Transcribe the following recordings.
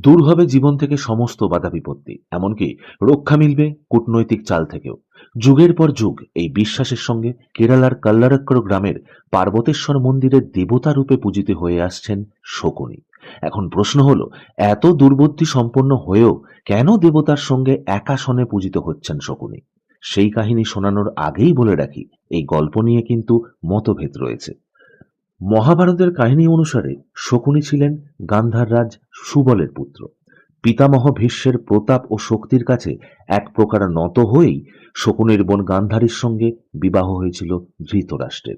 দূর হবে জীবন থেকে সমস্ত বাধা বিপত্তি এমনকি রক্ষা মিলবে কূটনৈতিক চাল থেকেও। যুগের পর যুগ এই বিশ্বাসের সঙ্গে কেরালার কাল্লারাক্কর গ্রামের পার্বতেশ্বর মন্দিরের দেবতা রূপে পূজিত হয়ে আসছেন শকুনি। এখন প্রশ্ন হলো, এত দুর্বুদ্ধি সম্পন্ন হয়েও কেন দেবতার সঙ্গে একাসনে পূজিত হচ্ছেন শকুনি? সেই কাহিনী শোনানোর আগেই বলে রাখি, এই গল্প নিয়ে কিন্তু মতভেদ রয়েছে। মহাভারতের কাহিনী অনুসারে শকুনি ছিলেন গান্ধার রাজ সুবলের পুত্র। পিতামহ ভীষ্মের প্রতাপ ও শক্তির কাছে এক প্রকার নত হয়েই শকুনির বোন গান্ধারীর সঙ্গে বিবাহ হয়েছিল ধৃতরাষ্ট্রের।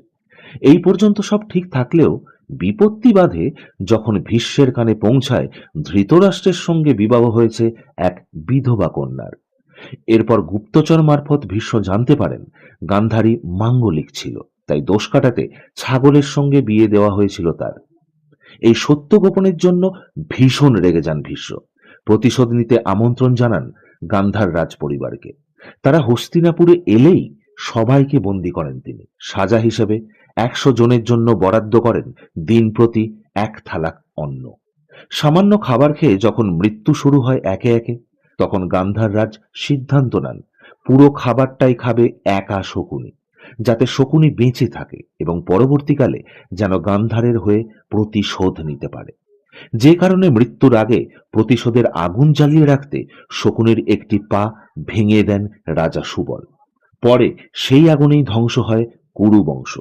এই পর্যন্ত সব ঠিক থাকলেও বিপত্তি বাধে যখন ভীষ্মের কানে পৌঁছায় ধৃতরাষ্ট্রের সঙ্গে বিবাহ হয়েছে এক বিধবা কন্যার। এরপর গুপ্তচর মারফত ভীষ্ম জানতে পারেন গান্ধারী মাঙ্গলিক ছিল। তাই দোষ কাটাতে ছাগলের সঙ্গে বিয়ে দেওয়া হয়েছিল তার। এই সত্য গোপনের জন্য ভীষণ রেগে যান ভীষ্ম। প্রতিশোধ নিতে আমন্ত্রণ জানান গান্ধার রাজ পরিবারকে। তারা হস্তিনাপুরে এলেই সবাইকে বন্দি করেন তিনি। সাজা হিসেবে একশো জনের জন্য বরাদ্দ করেন দিন প্রতি এক থালা অন্ন। সামান্য খাবার খেয়ে যখন মৃত্যু শুরু হয় একে একে, তখন গান্ধার রাজ সিদ্ধান্ত নেন, পুরো খাবারটাই খাবে একা শকুনি। যাতে শকুনি বেঁচে থাকে এবং পরবর্তীকালে যেন গান্ধারের হয়ে প্রতিশোধ নিতে পারে। যে কারণে মৃত্যুর আগে প্রতিশোধের আগুন জ্বালিয়ে রাখতে শকুনির একটি পা ভেঙে দেন রাজা সুবল। পরে সেই আগুনেই ধ্বংস হয় কুরু বংশ।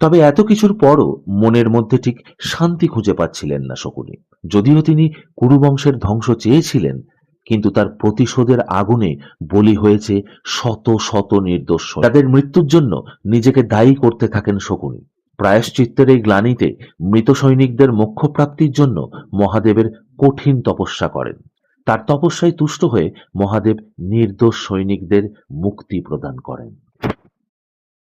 তবে এত কিছুর পরও মনের মধ্যে ঠিক শান্তি খুঁজে পাচ্ছিলেন না শকুনি। যদিও তিনি কুরু বংশের ধ্বংস চেয়েছিলেন কিন্তু তার প্রতিশোধের আগুনে বলি হয়েছে শত শত নির্দোষ তাদের মৃত্যুর জন্য নিজেকে দায়ী করতে থাকেন শকুনি। প্রায়শ্চিত্তের এই গ্লানিতে মৃত সৈনিকদের মোক্ষ প্রাপ্তির জন্য মহাদেবের কঠিন তপস্যা করেন। তার তপস্যায় তুষ্ট হয়ে মহাদেব নির্দোষ সৈনিকদের মুক্তি প্রদান করেন।